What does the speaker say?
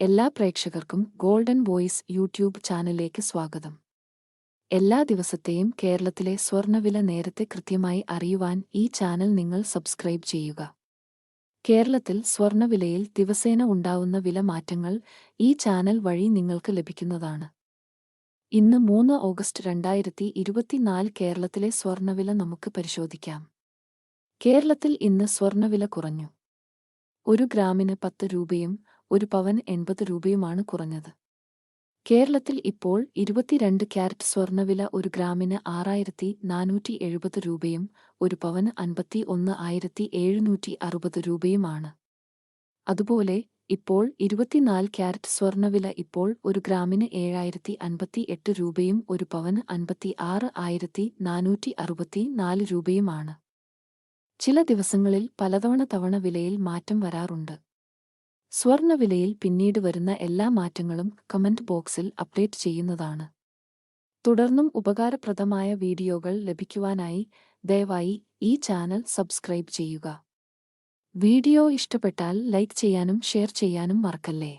എല്ലാ പ്രേക്ഷകർക്കും golden voice YouTube ചാനലിലേക്ക് സ്വാഗതം. എല്ലാ ദിവസത്തെയും കേരളത്തിലെ സ്വർണവില നേരത്തെ കൃത്യമായി അറിയുവാൻ ഈ ചാനൽ നിങ്ങൾ സബ്സ്ക്രൈബ് ചെയ്യുക. കേരളത്തിൽ സ്വർണവിലയിൽ ദിവസേന ഉണ്ടാവുന്ന വില മാറ്റങ്ങൾ ഈ ചാനൽ വഴി നിങ്ങൾക്ക് ലഭിക്കുന്നതാണ്. ഇന്ന് മൂന്ന് ഓഗസ്റ്റ് രണ്ടായിരത്തി ഇരുപത്തിനാല് കേരളത്തിലെ സ്വർണവില നമുക്ക് പരിശോധിക്കാം. കേരളത്തിൽ ഇന്ന് സ്വർണവില കുറഞ്ഞു. ഒരു ഗ്രാമിന് പത്ത് രൂപയും ഒരു പവൻ എൺപത് രൂപയുമാണ് കുറഞ്ഞത്. കേരളത്തിൽ ഇപ്പോൾ ഇരുപത്തിരണ്ട് ക്യാരറ്റ് സ്വർണവില ഒരു ഗ്രാമിന് ആറായിരത്തി നാനൂറ്റി എഴുപത് രൂപയും ഒരു പവൻ അൻപത്തി ഒന്ന് ആയിരത്തി എഴുന്നൂറ്റി അറുപത് രൂപയുമാണ്. അതുപോലെ ഇപ്പോൾ ഇരുപത്തിനാല് ക്യാരറ്റ് സ്വർണവില ഇപ്പോൾ ഒരു ഗ്രാമിന് ഏഴായിരത്തി അൻപത്തി എട്ട് രൂപയും ഒരു പവന് അൻപത്തി ആറ് ആയിരത്തി നാനൂറ്റി അറുപത്തി നാല് രൂപയുമാണ്. ചില ദിവസങ്ങളിൽ പലതവണ തവണ വിലയിൽ മാറ്റം വരാറുണ്ട്. സ്വർണവിലയിൽ പിന്നീട് വരുന്ന എല്ലാ മാറ്റങ്ങളും കമന്റ് ബോക്സിൽ അപ്ഡേറ്റ് ചെയ്യുന്നതാണ്. തുടർന്നും ഉപകാരപ്രദമായ വീഡിയോകൾ ലഭിക്കുവാനായി ദയവായി ഈ ചാനൽ സബ്സ്ക്രൈബ് ചെയ്യുക. വീഡിയോ ഇഷ്ടപ്പെട്ടാൽ ലൈക്ക് ചെയ്യാനും ഷെയർ ചെയ്യാനും മറക്കല്ലേ?